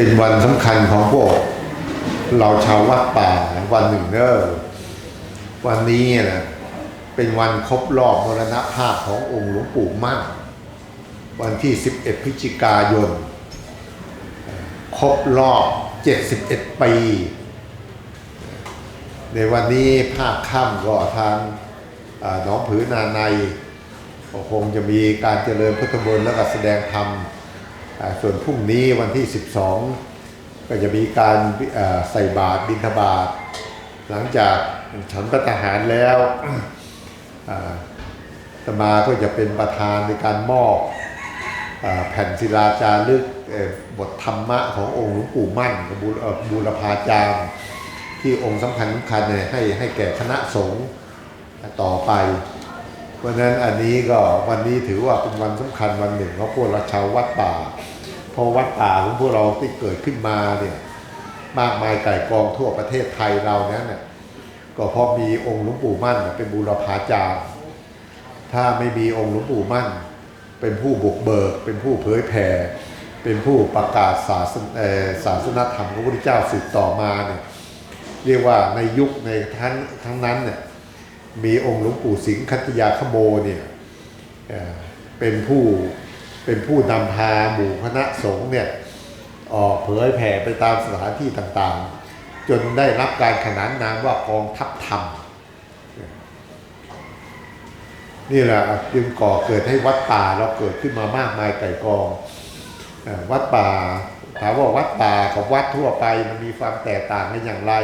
เป็นวันสำคัญของพวก เราชาววัดป่าวันหนึ่งเนอะวันนี้นะเป็นวันครบรอบมรณภาพขององค์หลวงปู่มั่น วันที่ 11 พฤศจิกายน ครบรอบ 71 ปี ในวันนี้ภาคค่ำก็ทางหน้องผือนาในก็คงจะมีการเจริญพุทธมนต์แล้วก็แสดงธรรม ส่วนพรุ่งนี้วันที่ 12 ก็จะมีการใส่บาตรบิณฑบาตหลังจากฉันพระทหารแล้วตมาก็จะเป็นประธานในการมอบแผ่นศิลาจารึกบทธรรมะขององค์หลวงปู่มั่นบูรเอ่อบูรพาจารย์ ที่องค์สำคัญสำคัญเนี่ยให้ให้แก่คณะสงฆ์ต่อไป เพราะฉะนั้นอันนี้ก็วันนี้ถือว่าเป็นวันสำคัญวันหนึ่งของพวกเราชาววัดป่าเพราะวัดป่าของพวกเราที่เกิดขึ้นมาเนี่ยมากมายไก่กองทั่วประเทศไทยเรานั้นเนี่ยก็เพราะมีองค์หลวงปู่มั่นเป็นบูรพาจารย์ถ้าไม่มีองค์หลวงปู่มั่น เป็นผู้บุกเบิก เป็นผู้เผยแผ่เป็นผู้ประกาศศาสนศาสนธรรมของพระพุทธเจ้าสืบต่อมาเนี่ยเรียกว่าในยุคในทั้งทั้งนั้นเนี่ย มีองค์หลวงปู่สิงห์คัตยาขโมเนี่ยเป็นผู้เป็นผู้นำพาหมู่คณะสงฆ์เนี่ยออกเผยแผ่ไปตามสถานที่ต่างๆ จนได้รับการขนานนามว่ากองทัพธรรมนี่แหละจึงก่อเกิดให้วัดป่าเราเกิดขึ้นมามากมายไก่กองวัดป่าถามว่าวัดป่ากับวัดทั่วไปมันมีความแตกต่างกันอย่างไร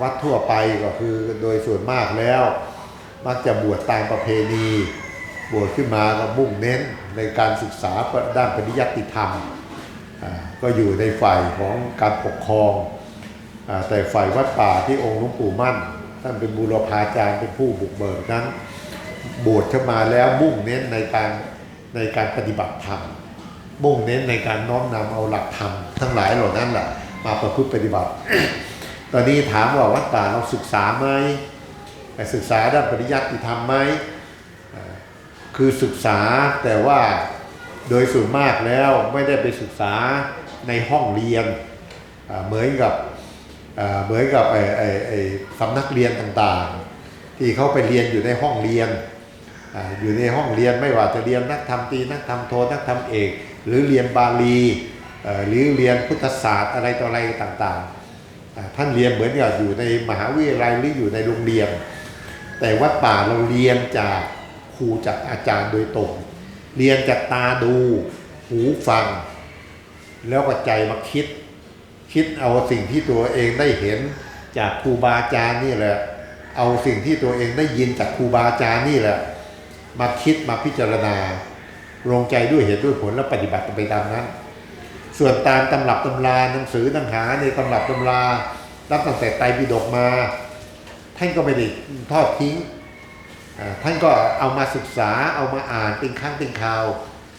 วัดทั่วไปก็คือโดยส่วนมากแล้ว มักจะบวชตามประเพณี บวชขึ้นมาก็มุ่งเน้นในการศึกษาด้านปริยัติธรรม ก็อยู่ในฝ่ายของการปกครองอแต่ฝ่ายวัดป่าที่องค์หลวงปู่มั่น ท่านเป็นบูรพาจารย์เป็นผู้บุกเบิกนั้น บวชเข้ามาแล้วมุ่งเน้นในการในการปฏิบัติธรรม มุ่งเน้นในการน้อมนำเอาหลักธรรมทั้งหลายเหล่านั้นแหละมาประพฤติปฏิบัติ ตอนนี้ถามว่าวัดป่าเราศึกษาไหมศึกษาด้านปริยัติธรรมไหมคือศึกษาแต่ว่าโดยส่วนมากแล้วไม่ได้ไปศึกษาในห้องเรียนเหมือนกับเหมือนกับไอ้ไอ้ไอ้สำนักเรียนต่างๆ ที่เขาไปเรียนอยู่ในห้องเรียนอยู่ในห้องเรียนไม่ว่าจะเรียนนักธรรมตีนักธรรมโทนักธรรมเอก หรือเรียนบาลีหรือเรียนพุทธศาสตร์อะไรต่ออะไรต่างๆ ท่านเรียนเหมือนกับอยู่ในมหาวิทยาลัยหรืออยู่ในโรงเรียน แต่วัดป่าเราเรียนจากครูจากอาจารย์โดยตรง เรียนจากตาดู หูฟัง แล้วก็ใจมาคิด คิดเอาสิ่งที่ตัวเองได้เห็นจากครูบาอาจารย์นี่แหละ เอาสิ่งที่ตัวเองได้ยินจากครูบาอาจารย์นี่แหละ มาคิดมาพิจารณาลงใจด้วยเหตุด้วยผลแล้วปฏิบัติไปตามนั้น ส่วนตามตำรับตำราหนังสือต่างหาในตำรับตำรารับตั้งแต่ไตรปิฎกมา ท่านก็ไม่ได้ทอดทิ้งท่านก็เอามาศึกษาเอามาอ่านเป็นครั้งเป็นคราว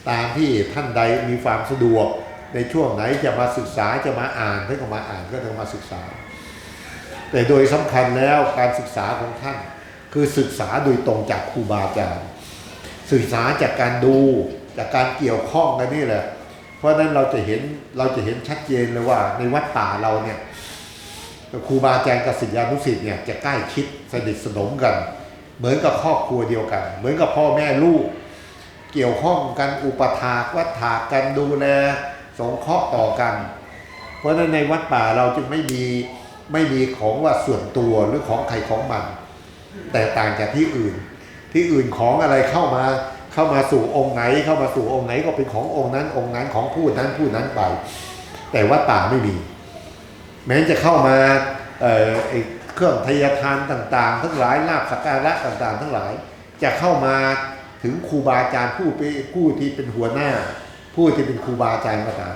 ตามที่ท่านใดมีความสะดวก ในช่วงไหนจะมาศึกษาจะมาอ่านท่านก็มาอ่านก็ต้องมาศึกษา แต่โดยสำคัญแล้วการศึกษาของท่าน คือศึกษาโดยตรงจากครูบาอาจารย์ศึกษาจากการดูจากการเกี่ยวข้องกันนี่แหละ ราะฉะนั้นเราจะเห็นเราจะเห็นชัดเจนเลยว่าในวัดป่าเราเนี่ยครูบาอาจารย์กับศิษยานุศิษย์เนี่ยจะใกล้ชิดสนิทสนมกัน เหมือนกับครอบครัวเดียวกัน เหมือนกับพ่อแม่ลูก เกี่ยวข้องกันอุปถากวัฏถากกันดูแลสงเคราะห์ต่อกัน เพราะฉะนั้นในวัดป่าเราจึงไม่มีไม่มีของว่าส่วนตัวหรือของใครของมัน แต่ต่างจากที่อื่น ที่อื่นของอะไรเข้ามา เข้ามาสู่องค์ไหน เข้ามาสู่องค์ไหนก็เป็นขององค์นั้น องค์นั้นของผู้นั้นผู้นั้นไป แต่วัดป่าไม่มี แม้จะเข้ามาเออไอเครื่องทยทานต่าง ๆ ทั้งหลายลาบสักการะต่างๆ ทั้งหลาย จะเข้ามาถึงครูบาอาจารย์ผู้เป็นผู้ที่เป็นหัวหน้า ผู้ที่เป็นครูบาอาจารย์ก็ตาม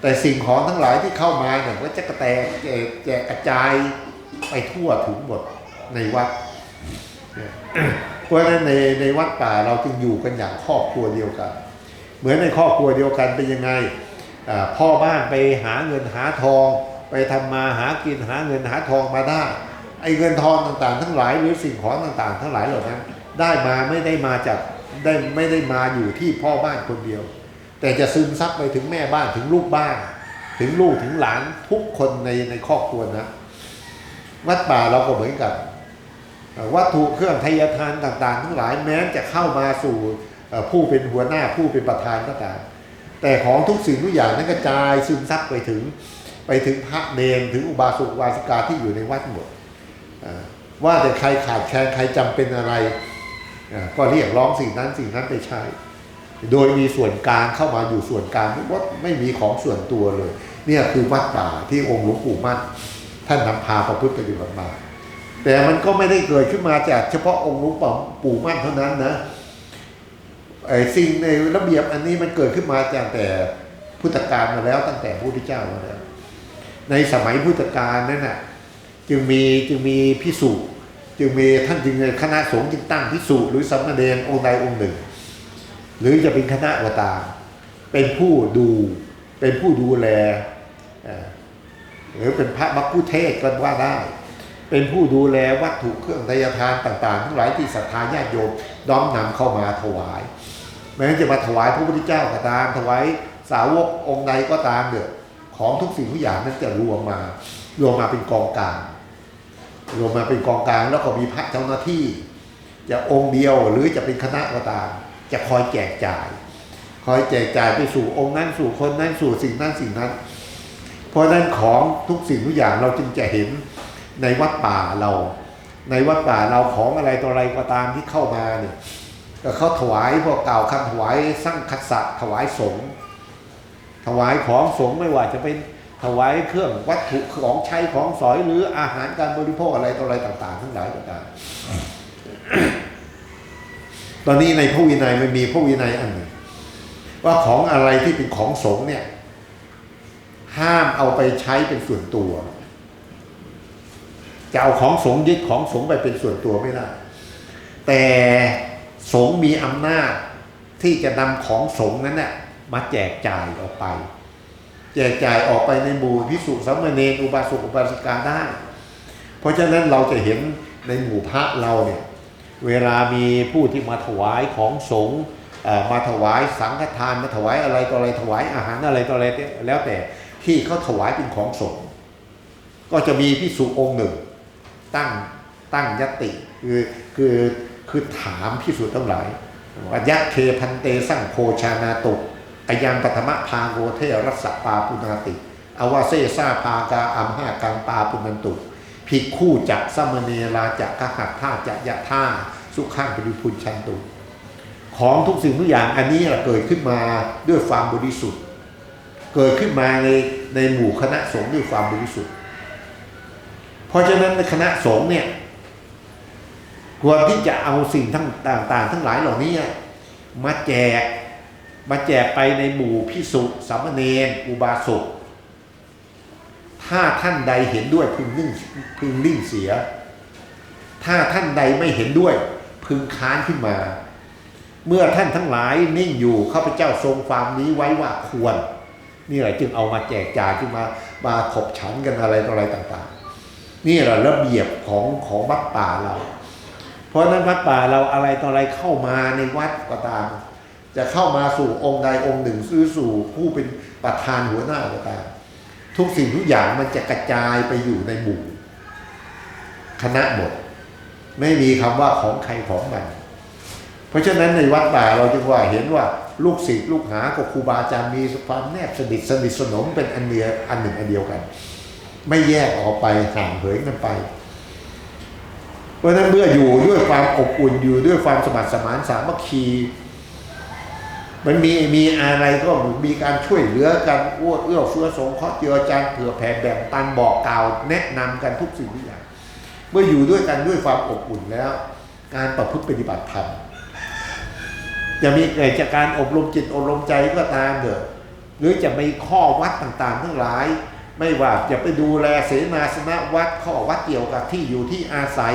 แต่สิ่งของทั้งหลายที่เข้ามาเนี่ยก็จะกระแตจกแจกกระจายไปทั่วถึงหมดในวัด เพราะฉะนั้นในในวัดป่าเราจึงอยู่กันอย่างครอบครัวเดียวกัน เหมือนในครอบครัวเดียวกันเป็นยังไงพ่อบ้านไปหาเงินหาทอง ไปทำมาหากินหาเงินหาทองมาได้ไอ้เงินทองต่างๆ ทั้งหลายหรือสิ่งของต่างๆ ทั้งหลายเหล่านั้น ได้มาไม่ได้มาจากได้ไม่ได้มาอยู่ที่พ่อบ้านคนเดียว แต่จะซึมซับไปถึงแม่บ้านถึงลูกบ้าน ถึงลูกถึงหลานทุกคนในในครอบครัวนะวัดป่าเราก็เหมือนกัน วัตถุเครื่องไทยทานต่าง ๆ ทั้งหลายแม้จะเข้ามาสู่ผู้เป็นหัวหน้าผู้เป็นประธานก็ตามแต่ของทุกสิ่งทุกอย่างนั้นกระจายซึมซับไปถึงไปถึงพระเนนถึงอุบาสกอุบาสิกาที่อยู่ในวัดหมดว่าแต่ใครขาดแคลนใครจำเป็นอะไร ก็เรียกร้องสิ่งนั้นสิ่งนั้นไปใช้ โดยมีส่วนกลางเข้ามาอยู่ส่วนกลางว่าไม่มีของส่วนตัวเลย เนี่ยคือวัดป่าที่องค์หลวงปู่มั่นท่านนำพาประพฤติปฏิบัติมา แต่มันก็ไม่ได้เกิดขึ้นมาจากเฉพาะองค์หลวงปู่มั่นเท่านั้นนะไอ้สิ่งในระเบียบอันนี้มันเกิดขึ้นมาจากแต่พุทธกาลมาแล้วตั้งแต่พระพุทธเจ้ามาแล้วในสมัยพุทธกาลนั้นน่ะจึงมีจึงมีพิสุจึงมีท่านจึงในคณะสงฆ์จึงตั้งพิสุหรือสามเณรองค์ใดองค์หนึ่ง หรือจะเป็นคณะวตาเป็นผู้ดูเป็นผู้ดูแลหรือเป็นพระมักคุเทศก็ว่าได้ เป็นผู้ดูแลวัตถุเครื่องทายทานต่างๆ ทั้งหลายที่ศรัทธาญาติโยมน้อมนำเข้ามาถวายแม้จะมาถวายพระพุทธเจ้าก็ตามถวายสาวกองค์ใดก็ตามเดือของทุกสิ่งทุกอย่างนั้นจะรวมมารวมมาเป็นกองกลางรวมมาเป็นกองกลางแล้วก็มีพระเจ้าหน้าที่ จะองค์เดียวหรือจะเป็นคณะก็ตาม จะคอยแจกจ่าย คอยแจกจ่ายไปสู่องค์นั้นสู่คนนั้นสู่สิ่งนั้นสิ่งนั้น เพราะนั้นของทุกสิ่งทุกอย่างเราจึงจะเห็น ในวัดป่าเรา ในวัดป่าเราของอะไรต่ออะไรก็ตามที่เข้ามาเนี่ยก็เขาถวายพวกเก่าวคำถวายสร้างคัสสะถวายสงฆ์ถวายของสงฆ์ไม่ว่าจะเป็นถวายเครื่องวัตถุของใช้ของสอยหรืออาหารการบริโภคอะไรต่ออะไรต่าง ๆ ทั้งหลายต่างๆตอนนี้ในพระวินัยมันมีพระวินัยอันหนึ่งว่าของอะไรที่เป็นของสงฆ์เนี่ย ห้ามเอาไปใช้เป็นส่วนตัว จะเอาของสงยึดของสงไปเป็นส่วนตัวไม่ได้ แต่สงมีอำนาจที่จะนำของสงนั้นน่ะมาแจกจ่ายออกไป แจกจ่ายออกไปในหมู่พิสุสามเณรอุบาสกอุบาสิกาได้ เพราะฉะนั้นเราจะเห็นในหมู่พระเราเนี่ยเวลามีผู้ที่มาถวายของสงฆ์มาถวายสังฆทานมาถวายอะไรต่ออะไรถวายอาหารอะไรต่ออะไรแล้วแต่ที่เขาถวายเป็นของสงฆ์ก็จะมีพิสุองค์หนึ่ง ตั้งตั้งยตติคือคือคือถามพิสุทั้งหลายว่ายักเคพันเตสั่งโคชานาตุอายังปฐมพาโกเทรัสสะปาปุนาติอวาเซซาพากาอัมหากังปาปุนันตุภิกคู่จักสมเนราจักกหัตท่าจะยะท่าสุขังปริพุนชันตุของทุกสิ่งทุกอย่างอันนี้เกิดขึ้นมาด้วยความบริสุทธิ์ เกิดขึ้นมาในในหมู่คณะสงฆ์ด้วยความบริสุทธิ์ เพราะฉะนั้นในคณะสงฆ์เนี่ยควรที่จะเอาสิ่งทั้งต่าง ๆ ทั้งหลายเหล่านี้มาแจกมาแจกไปในหมู่พิสุสามเณรอุบาสกถ้าท่านใดเห็นด้วยพึงนิ่งพึงนิ่งเสีย ถ้าท่านใดไม่เห็นด้วย พึงค้านขึ้นมา เมื่อท่านทั้งหลายนิ่งอยู่ข้าพเจ้าทรงความนี้ไว้ว่าควร นี่แหละจึงเอามาแจกจ่ายจึงมามาขบฉันกันอะไรต่ออะไรต่าง ๆ นี่แหละระเบียบของของวัดป่าเรา เพราะฉะนั้นวัดป่าเราอะไรต่ออะไรเข้ามาในวัดก็ตาม จะเข้ามาสู่องค์ใดองค์หนึ่งซื้อสู่ผู้เป็นประธานหัวหน้าก็ตามทุกสิ่งทุกอย่างมันจะกระจายไปอยู่ในหมู่คณะหมด ไม่มีคำว่าของใครของมัน เพราะฉะนั้นในวัดป่าเราจึงว่าเห็นว่าลูกศิษย์ลูกหากับครูบาอาจารย์มีความแนบสนิทสนิทสนมเป็นอันเดียอันหนึ่งอันเดียวกัน ไม่แยกออกไปห่างเหินกันไป เพราะนั้นเมื่ออยู่ด้วยความอบอุ่นอยู่ด้วยความสมัครสมานสามัคคี มันมีมีอะไรก็มีการช่วยเหลือกันอ้วเอื้อเฟื้อสงเคราะห์เจือจานเผื่อแผ่แบ่งปันบอกกล่าวแนะนำกันทุกสิ่งทุกอย่างเมื่ออยู่ด้วยกันด้วยความอบอุ่นแล้ว การประพฤติปฏิบัติธรรมจะมีเกิดจากการอบรมจิตอบรมใจก็ตามเถอะหรือจะมีข้อวัดต่างๆ ทั้งหลาย ไม่ว่าจะไปดูแลเสนาสนะวัดข้อวัดเกี่ยวกับที่อยู่ที่อาศัย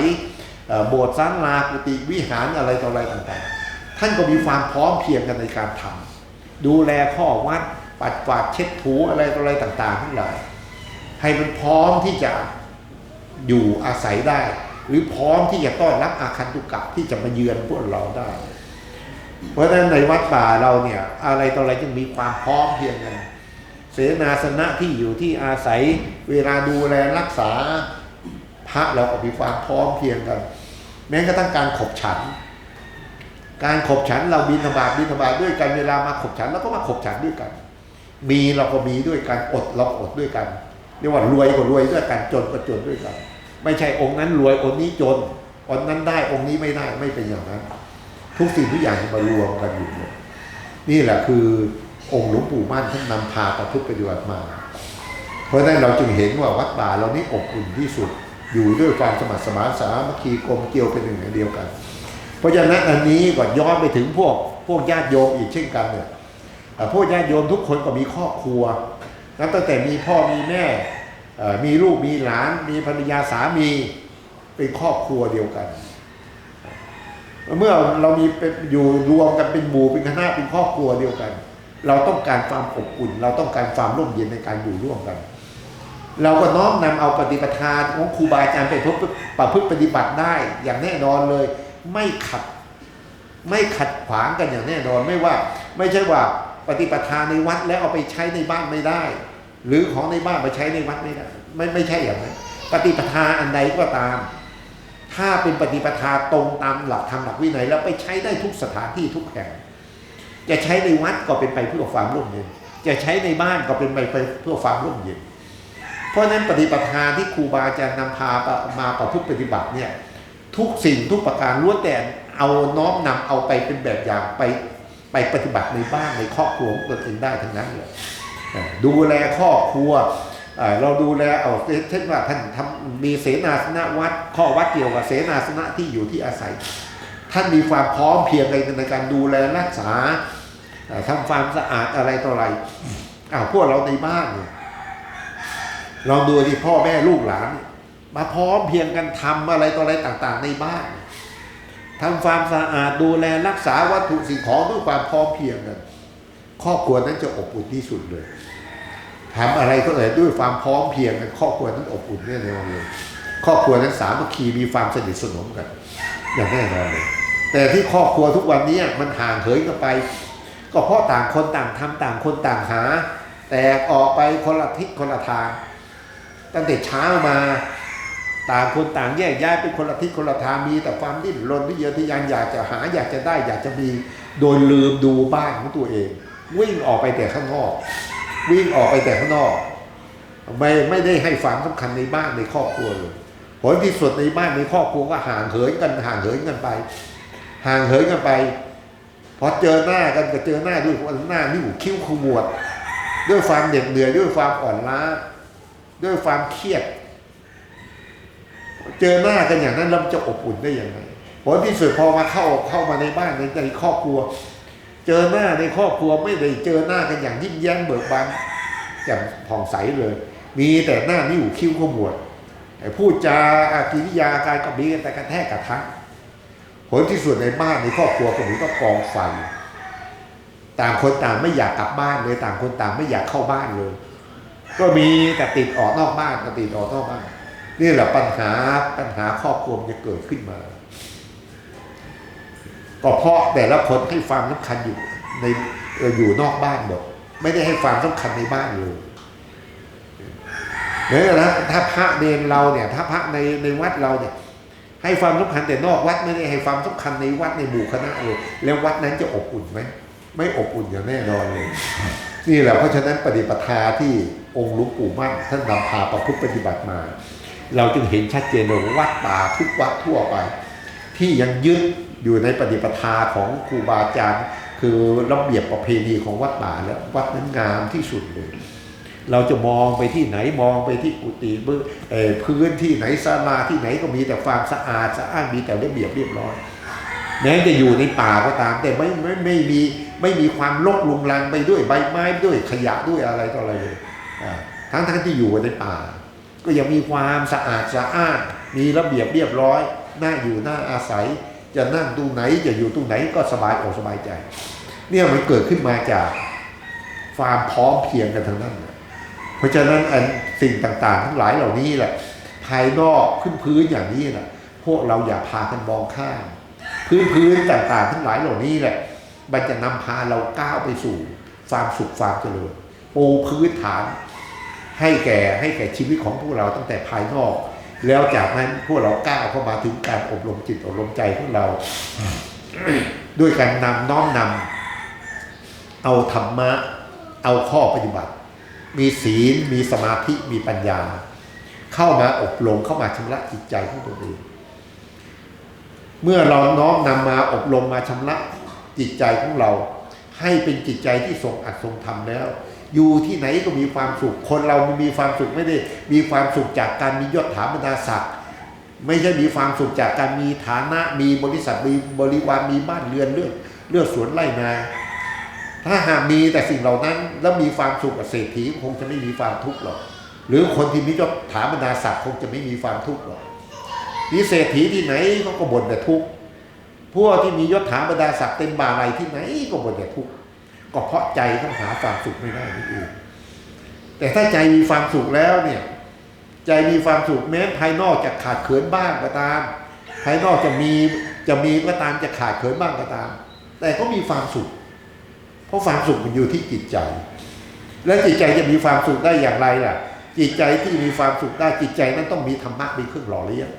โบสถ์ศาลากุฏิวิหารอะไรต่ออะไรต่างๆ ท่านก็มีความพร้อมเพียงกันในการทำดูแลข้อวัดปัดกวาดเช็ดถูอะไรต่ออะไรต่างๆทั้งหลายให้มันพร้อมที่จะอยู่อาศัยได้ หรือพร้อมที่จะต้อนรับอาคันตุกะที่จะมาเยือนพวกเราได้ เพราะฉะนั้นในวัดป่าเราเนี่ยอะไรต่ออะไรจึงมีความพร้อมเพียงกัน เสนาสนะที่อยู่ที่อาศัยเวลาดูแลรักษาพระเราก็มีความพร้อมเพียงกัน แม้กระทั่งการขบฉัน การขบฉันเราบินธบาตบินธบาตด้วยกันเวลามาขบฉันเราก็มาขบฉันด้วยกัน มีเราก็มีด้วยกันอดเราก็อดด้วยกันเรียกว่ารวยก็รวยด้วยกันจนก็จนด้วยกัน ไม่ใช่องค์นั้นรวยองค์นี้จนองค์นั้นได้องค์นี้ไม่ได้ไม่เป็นอย่างนั้น ทุกสิ่งทุกอย่างมารวมกันอยู่หมดนี่แหละคือ องค์หลวงปู่มั่นท่านนำพาประพฤติปฏิบัติมา เพราะนั้นเราจึงเห็นว่าวัดป่าเรานี่อบอุ่นที่สุด อยู่ด้วยความสมัครสมานสามัคคีกลมเกลียวเป็นหนึ่งเดียวกัน เพราะฉะนั้นอันนี้ก็ย้อนไปถึงพวกพวกญาติโยมอีกเช่นกันเนี่ยพวกญาติโยมทุกคนก็มีครอบครัวนับตั้งแต่มีพ่อมีแม่มีลูกมีหลาน มีภรรยาสามีเป็นครอบครัวเดียวกัน เมื่อเรามีเป็นอยู่รวมกันเป็นหมู่เป็นคณะเป็นครอบครัวเดียวกัน เราต้องการความอบอุ่น เราต้องการความร่มเย็นในการอยู่ร่วมกัน เราก็น้อมนำเอาปฏิปทาของครูบาอาจารย์ไปพบประพฤติปฏิบัติได้อย่างแน่นอนเลย ไม่ขัด ไม่ขัดขวางกันอย่างแน่นอนไม่ว่า ไม่ใช่ว่าปฏิปทาในวัดแล้วเอาไปใช้ในบ้านไม่ได้ หรือของในบ้านไปใช้ในวัดไม่ได้ไม่ไม่ใช่อย่างนั้นปฏิปทาอันใดก็ตาม ถ้าเป็นปฏิปทาตรงตามหลักธรรมหลักวินัยแล้วไปใช้ได้ทุกสถานที่ทุกแห่ง จะใช้ในวัดก็เป็นไปเพื่อความร่มเย็น จะใช้ในบ้านก็เป็นไปเพื่อความร่มเย็น เพราะฉะนั้นปฏิปทาที่ครูบาอาจารย์นำพามาประพฤติปฏิบัติเนี่ยทุกสิ่งทุกประการล้วนแต่เอาน้อมนำเอาไปเป็นแบบอย่างไปไปปฏิบัติในบ้านในครอบครัวของตนเองได้ทั้งนั้นเลยดูแลครอบครัวเราดูแลเอาเช่นว่าท่านทำมีเสนาสนะวัดข้อวัดเกี่ยวกับเสนาสนะที่อยู่ที่อาศัย ท่านมีความพร้อมเพียงในในการดูแลรักษา อ่าทำความสะอาดอะไรต่ออะไรอ้าวพวกเราในบ้านเนี่ยลองดูที่พ่อแม่ลูกหลาน มาพร้อมเพียงกันทำอะไรต่ออะไรต่างๆ ในบ้านทำความสะอาดดูแลรักษาวัตถุสิ่งของด้วยความพร้อมเพียงกันครอบครัวนั้นจะอบอุ่นที่สุดเลยทำอะไรก็เลยด้วยความพร้อมเพียงกันครอบครัวนั้นอบอุ่นแน่นอนเลยครอบครัวนั้นสามัคคีมีความสนิทสนมกัน อย่างแน่นอนเลย แต่ที่ครอบครัวทุกวันนี้มันห่างเหินกันไป ก็เพราะต่างคนต่างทำต่างคนต่างหา แต่ออกไปคนละทิศคนละทาง ตั้งแต่เช้ามาต่างคนต่างแยกย้ายเป็นคนละทิศคนละทางมีแต่ความดิ้นรนที่เยอะที่ยันอยากจะหาอยากจะได้อยากจะมีโดยลืมดูบ้านของตัวเอง วิ่งออกไปแต่ข้างนอก วิ่งออกไปแต่ข้างนอก ไม่ไม่ได้ให้ความสำคัญในบ้านในครอบครัวเลยผลที่สุดในบ้านในครอบครัวก็ห่างเหินกันห่างเหินกันไป ห่างเหินกันไป พอเจอหน้ากันก็เจอหน้าด้วยหน้านิ่วคิ้วขมวด ด้วยความเหน็ดเหนื่อยด้วยความอ่อนล้า ด้วยความเครียด เจอหน้ากันอย่างนั้นแล้วมันจะอบอุ่นได้ยังไงผลที่สุดพอมาเข้าเข้ามาในบ้านในในครอบครัว เจอหน้าในครอบครัวไม่ได้เจอหน้ากันอย่างยิ้มแย้มเบิกบานอย่างผ่องใสเลย มีแต่หน้านิ่วคิ้วขมวดพูดจากิริยาการก็มีกันแต่กระแทกกระทัก ผลที่สุดในบ้านในครอบครัวก็เหมือนกับกองไฟต่างคนต่างไม่อยากกลับบ้านเลยต่างคนต่างไม่อยากเข้าบ้านเลย ก็มีแต่ติดออกนอกบ้านแต่ติดออกนอกบ้านนี่แหละปัญหาปัญหาครอบครัวมันจะเกิดขึ้นมา ก็เพราะแต่ละคนให้ความสำคัญอยู่ในเอ่ออยู่นอกบ้านหมดไม่ได้ให้ความสำคัญในบ้านเลยเนี่ยนะถ้าพระเนรเราเนี่ย ถ้าพระในในวัดเราเนี่ย ให้ความสำคัญแต่นอกวัดไม่ได้ให้ความสำคัญในวัดในหมู่คณะเลยแล้ววัดนั้นจะอบอุ่นไหมไม่อบอุ่นอย่างแน่นอนเลย นี่แหละเพราะฉะนั้นปฏิปทาที่องค์หลวงปู่มั่นท่านนำพาประพฤติปฏิบัติมา เราจึงเห็นชัดเจนเลยว่าวัดป่าทุกวัดทั่วไป ที่ยังยึดอยู่ในปฏิปทาของครูบาอาจารย์ คือระเบียบประเพณีของวัดป่าแล้ววัดนั้นงามที่สุดเลย เราจะมองไปที่ไหนมองไปที่กุฏิเบื้องเอ่อพื้นที่ไหนศาลาที่ไหนก็มีแต่ความสะอาดสะอ้านมีแต่ระเบียบเรียบร้อยแม้จะอยู่ในป่าก็ตาม แต่ไม่ไม่ไม่มีไม่มีความรกรุงรังไปด้วยใบไม้ด้วยขยะด้วยอะไรต่ออะไรเลยทั้งทั้งที่อยู่ในป่า ก็ยังมีความสะอาดสะอ้านมีระเบียบเรียบร้อยน่าอยู่น่าอาศัย จะนั่งตรงไหนจะอยู่ตรงไหนก็สบายอกสบายใจ เนี่ยมันเกิดขึ้นมาจากความพร้อมเพียงกันทั้งนั้น เพราะฉะนั้นอันสิ่งต่างๆ ทั้งหลายเหล่านี้แหละ ภายนอกขึ้นพื้นอย่างนี้แหละพวกเราอย่าพากันมองข้ามพื้นพื้นต่างๆ ทั้งหลายเหล่านี้แหละ มันจะนำพาเราก้าวไปสู่ความสุขความเจริญปูพื้นฐาน ให้แก่ให้แก่ชีวิตของพวกเราตั้งแต่ภายนอก แล้วจากนั้นพวกเราก้าวเข้ามาถึงการอบรมจิตอบรมใจของเรา ด้วยการนำน้อมนำเอาธรรมะ เอาข้อปฏิบัติ มีศีล มีสมาธิ มีปัญญา เข้ามาอบรมเข้ามาชำระจิตใจของตัวเอง เมื่อเราน้อมนำมาอบรมมาชำระจิตใจของเรา ให้เป็นจิตใจที่ทรงอัดทรงทำแล้ว อยู่ที่ไหนก็มีความสุข คนเรามีความสุขไม่ได้ มีความสุขจากการมียศถาบรรดาศักดิ์ไม่ใช่มีความสุขจากการมีฐานะ มีบริษัทมีบริวารมีบ้านเรือนเลือกเลือกสวนไร่นา ถ้าหากมีแต่สิ่งเหล่านั้นแล้วมีความสุขกับเศรษฐีคงจะไม่มีความทุกข์หรอก หรือคนที่มียศถาบรรดาศักดิ์คงจะไม่มีความทุกข์หรอกมีเศรษฐีที่ไหนเขาก็บ่นแต่ทุกข์พวกที่มียศถาบรรดาศักดิ์เต็มบ่าไหลที่ไหนก็บ่นแต่ทุกข์ก็เพราะใจเขาหาความสุขไม่ได้นี่เองแต่ถ้าใจมีความสุขแล้วเนี่ย ใจมีความสุขแม้ภายนอกจะขาดเขินบ้างก็ตาม ภายนอกจะมีจะมีก็ตามจะขาดเขินบ้างก็ตาม แต่ก็มีความสุข ราะความสุขมันอยู่ที่จิตใจ และจิตใจจะมีความสุขได้อย่างไรล่ะ จิตใจที่มีความสุขได้จิตใจนั้นต้องมีธรรมะเป็นเครื่องหล่อเลี้ยง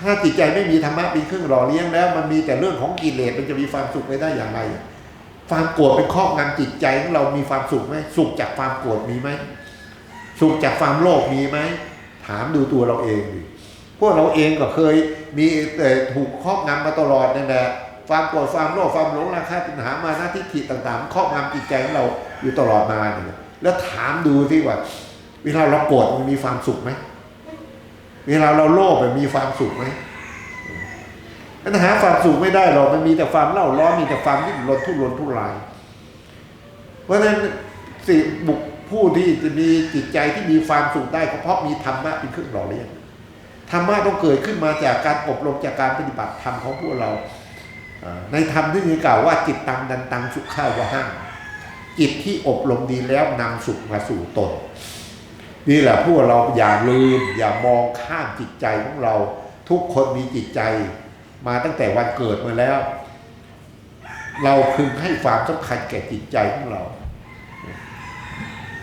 ถ้าจิตใจไม่มีธรรมะเป็นเครื่องหล่อเลี้ยงแล้ว มันมีแต่เรื่องของกิเลสมันจะมีความสุขไปได้อย่างไร ความโกรธเป็นครอบงำจิตใจของเรามีความสุขไหมสุขจากความโกรธมีไหมสุขจากความโลภมีไหมถามดูตัวเราเองดิพวกเราเองก็เคยมีแต่ถูกครอบงำมาตลอดนั่นแหละ ความโกรธความโลภความหลงราคะปัญหามาหน้าทิฏฐิต่างๆครอบงำจิตใจของเราอยู่ตลอดมาเนี่ยแล้วถามดูที่ว่า เวลาเราโกรธมันมีความสุขไหมเวลาเราโลภมันมีความสุขไหมมันหาความสุขไม่ได้หรอกมันมีแต่ความเล่าร้อนมีแต่ความดิ้นรนทุรนทุราย เพราะฉะนั้นสิบุคผู้ที่จะมีจิตใจที่มีความสุขได้ก็เพราะมีธรรมะเป็นเครื่องหล่อเลี้ยงธรรมะต้องเกิดขึ้นมาจากการอบรมจากการปฏิบัติธรรมของพวกเรา ในธรรมที่มีกล่าวว่าจิตตังดันตังสุขข้าวะหั่งจิตที่อบรมดีแล้วนำสุขมาสู่ตน นี่แหละพวกเราอย่าลืม อย่ามองข้ามจิตใจของเรา ทุกคนมีจิตใจ มาตั้งแต่วันเกิดมาแล้ว เราพึงให้ความสำคัญแก่จิตใจของเรา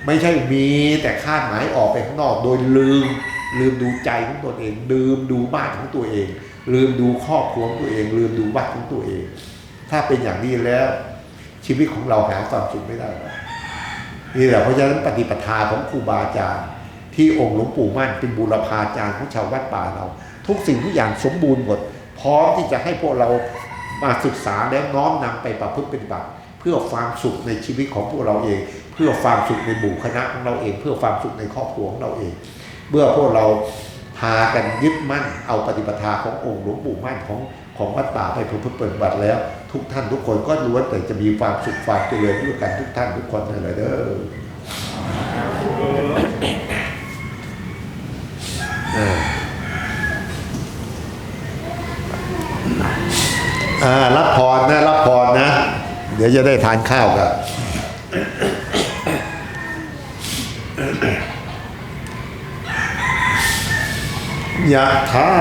ไม่ใช่มีแต่คาดหมายออกไปข้างนอก โดยลืมลืมดูใจของตัวเองลืมดูบ้านของตัวเอง ลืมดูครอบครัวของตัวเอง ลืมดูวัดของตัวเอง ถ้าเป็นอย่างนี้แล้ว ชีวิตของเราหาความสุขไม่ได้นี่แหละเพราะฉะนั้นปฏิปทาของครูบาอาจารย์ที่องค์หลวงปู่มั่นเป็นบูรพาจารย์ของชาววัดป่าเรา ทุกสิ่งทุกอย่างสมบูรณ์หมด พร้อมที่จะให้พวกเรามาศึกษาแล้วน้อมนำไปประพฤติปฏิบัติเพื่อความสุขในชีวิตของพวกเราเอง เพื่อความสุขในหมู่คณะของเราเอง เพื่อความสุขในครอบครัวของเราเอง เมื่อพวกเรา พากันยึดมั่นเอาปฏิปทาขององค์หลวงปู่มั่นของของวัดป่าไปประพฤติปฏิบัติแล้ว ทุกท่านทุกคนก็ล้วนแต่จะมีความสุขความเจริญด้วยกันทุกท่านทุกคนเลยเด้อรับพรนะรับพรนะ เดี๋ยวจะได้ทานข้าวกัน ยะถา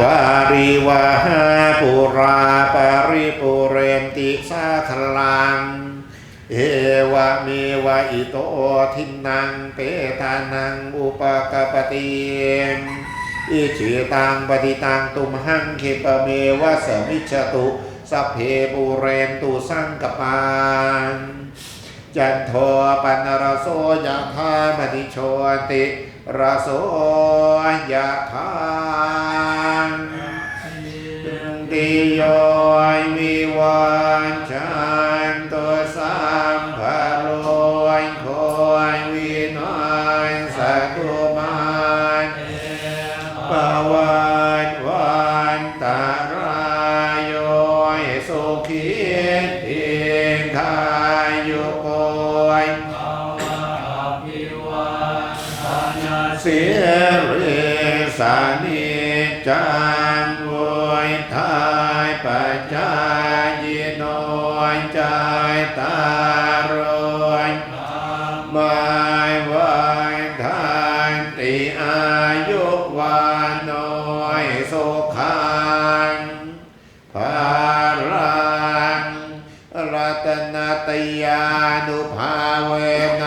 วาริวาหาปุราปาริปุเรนติสาคลัง เอวะเมวะอิโตทินังเปตานังอุปกปปติอิจิตังปฏิตังตุมหังคิปเมวะสมิจฉตุสัพเพปุเรนตุสังกปานจันโทปันรโสยะธามณิโชติ รโสยะธาติโย สุขังภารังรัตนตยานุภาเวน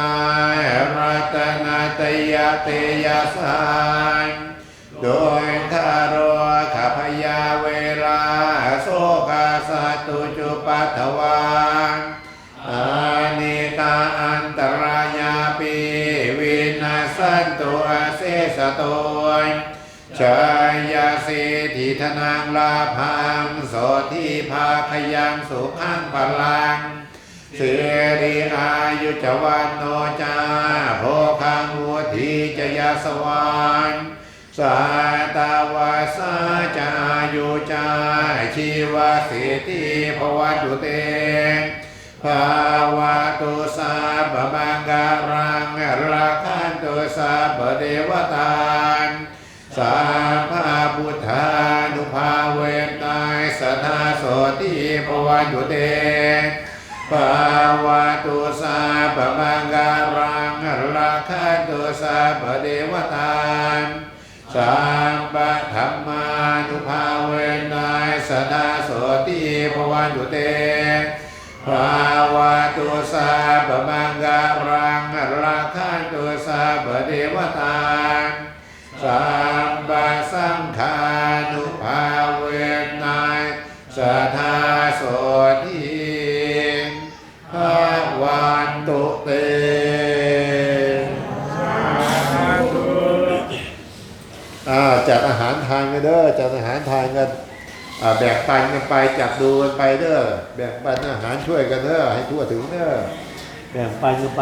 ยรัตนตยเตยสังโดยทารขพยาเวลาโสกาสตุจุปัตวัาอานิตาอันตรายาปิวินาสันตุอาเสสตุชา ทิธนังลาพังโสทิภาคยังสุขังพลังเสรีอายุจวันโนจาโภคังวุธีจยสวานสาตาวาสาจายุจาชีวสิทธิภวัตุเตภาวะตุสาบมังการังราคันตุสาบเดวตานสา วัตุเตภาวะตุสาปมังการังราคันตุสาปเดวตานสัมปะธรรมานุภาเวนนายสดาโสติภวันตุเตภาวะตุสาปมังการังราคันตุสาปเดวตานสั ทานกันเด้อจัดอาหารทานกันแบ่งปันกันไปจับดูกันไปเด้อแบ่งปันอาหารช่วยกันเด้อให้ทั่วถึงเด้อแบ่งปันกันไป